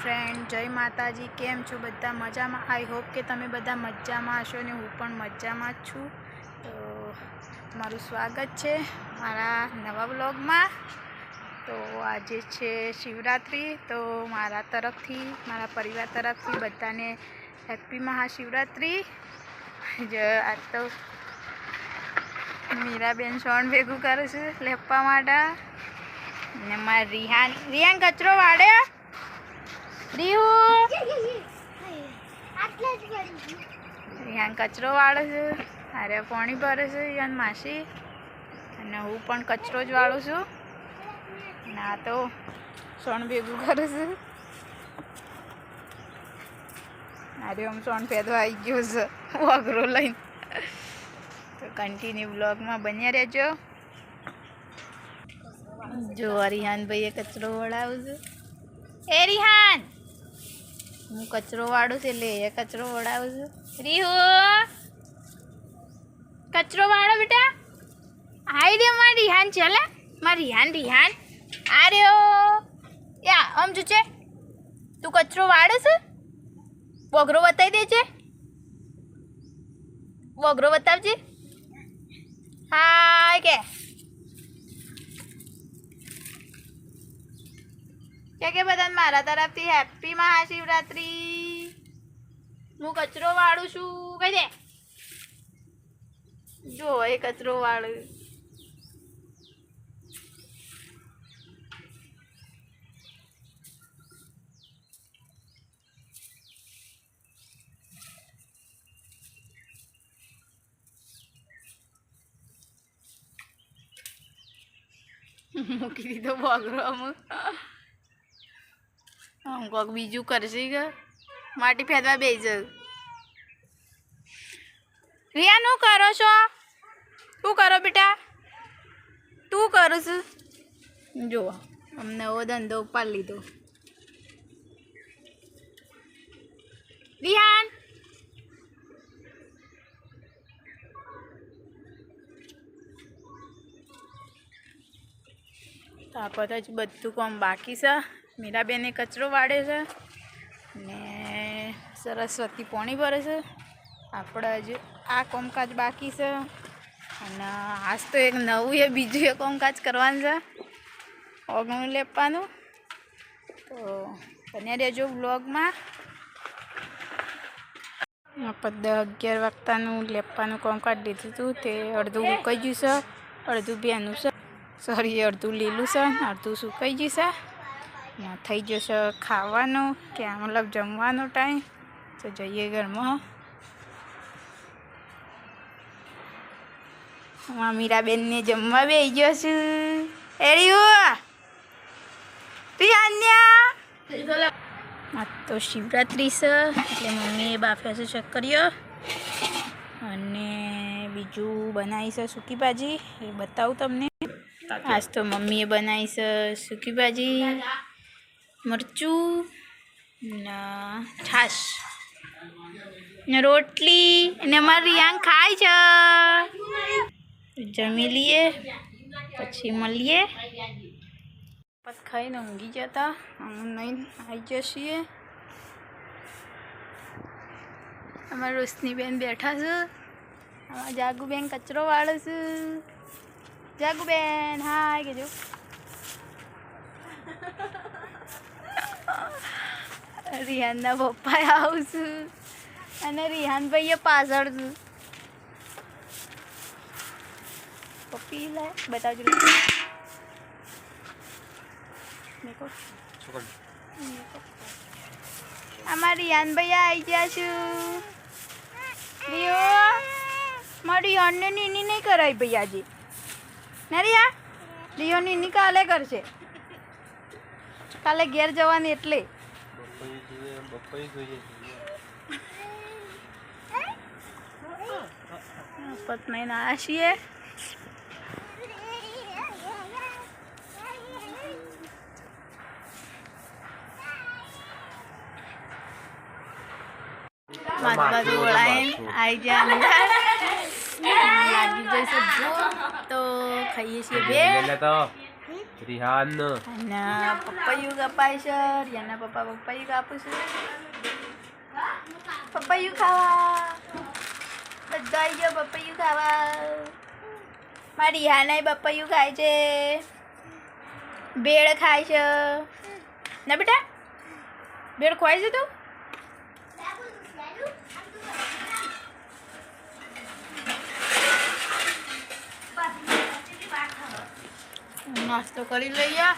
Friend, જય માતાજી. કેમ છો બધા? મજામાં? આઈ હોપ કે તમે બધા મજામાં હશો ને હું પણ મજામાં જ છું. તો મારું સ્વાગત છે મારા નવા બ્લોગમાં તો આજે છે શિવરાત્રિ, તો મારા તરફથી, મારા પરિવાર તરફથી બધાને હેપી મહાશિવરાત્રિ. જ આજ તો મીરાબેન સોણ ભેગું કરે છે લેપવા માટે ને મારા રિહાન રિહાન કચરો વાળે રિહાન કચરો વાળો છે. અરે પાણી ભરે છે યાન માસી. અને હું પણ કચરો જ વાળું છું. ના તો સોણ ભેગું કરે છે. અરે આમ સોણ ફેદવા આવી ગયો છે. વાઘરો લઈને. તો કન્ટિન્યુ બ્લોગમાં બન્યા રહેજો. જો રિહાન ભાઈએ કચરો વળાવું છું. એ રિહાન! હું કચરો વાળું છે, લે કચરો વળાવું છું. રીહો! કચરો વાળો બેટા! હાઈ રે મારી રિહાન છે, લે, મારી રિહાન રિહાન આ રહ્યો યા આમ જો છે તું કચરો વાળે છે? વગરો બતાવી દેજે. વગરો બતાવજે. હા કે. કે કે બધાને મારા તરફથી હેપી મહાશિવરાત્રિ. હું કચરો વાળું છું, કહી દે. જો, એ કચરો વાળું. મૂકી દીધો બગરો અમુક. હું કોક બીજું કરશે કે માટી ફેરવા બે જ રિયા કરો છો? શું કરો બેટા? તું કરું છું? જો અમને નવો ધંધો ઉપાડી લીધો. રિહાન! તો આપણે બધું કામ બાકી છે. મીરાબેને કચરો વાળે છે ને સરસ્વતી પોણી ભરે છે. આપણે હજુ આ કોમકાજ બાકી છે અને આજ તો એક નવું એ બીજું એ કોમકાજ કરવાનું છે. ઓગણું લેપવાનું. તો બને રહેજો બ્લોગમાં આપણે અગિયાર વાગતાનું લેપવાનું કોમકાજ લીધું હતું તે અડધું ઉકાઈ ગયું છે, અડધું બેનું છે. સોરી અડધું લીલું છે, અડધું સુકાઈ જશે ને થઈ જશે ખાવાનું કે મતલબ જમવાનો ટાઈમ? તો જઈએ ઘરમાં. હું મીરાબેનને જમવા બે ગયો છું. એડિયું આ તો શિવરાત્રિ છે એટલે મમ્મીએ બાફ્યા છે શક્કરીઓ અને બીજું બનાવી છે સૂકી ભાજી. એ બતાવું તમને. આજ તો મમ્મીએ બનાવી છે સૂકી ભાજી. મરચું છાશ. ને રોટલી. ને અમારી આંગ ખાય છે. જમી લઈએ પછી મળીએ. પત ખાઈને ઊંઘી જતા. હું નહીં આવી જશીએ અમારા રોશનીબેન બેઠા છે. અમારા જાગુબેન કચરો વાળો છે. જાગુબેન, હાય, કેજો. રિહાનના પપ્પા આવું છું અને રિહાન ભાઈએ પાછળ છું. પપ્પી લે, બતાવજો. દેખો અમારા રિયાન ભાઈ આવી ગયા છું. રિયો, મારી રિયાનને નીની નહીં કરાવી ભાઈ આજે. ના રિયા રિયો નીની કાલે કરશે. કાલે ઘેર જવાની એટલે. પત્ની ના છીએ. બાજુ વળાઈને આવી જાય અંદર લાગી જશે જો. તો ખાઈએ છીએ બે. રિહાન અને પપૈયું કપાય છે રિયાના પપ્પા પપૈયું કાપું છે પપ્પાયું ખાવા બધા ગયો પપૈયું ખાવા મારી રિહાનાય પપૈયું ખાય છે બેળ ખાય છે ના બેટા બેળ ખોવાય છે તું નાસ્તો કરી લઈએ.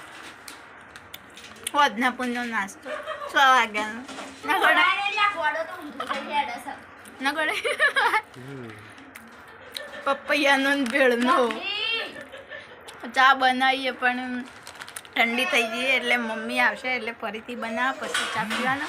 વધના પૂનનો નાસ્તો. છ વાગ્યાનો. ના ગળે. પપૈયાનો ભેળનો. ચા બનાવીએ પણ ઠંડી થઈ ગઈ એટલે મમ્મી આવશે એટલે ફરીથી બનાવ, પછી ચા પીવાનો.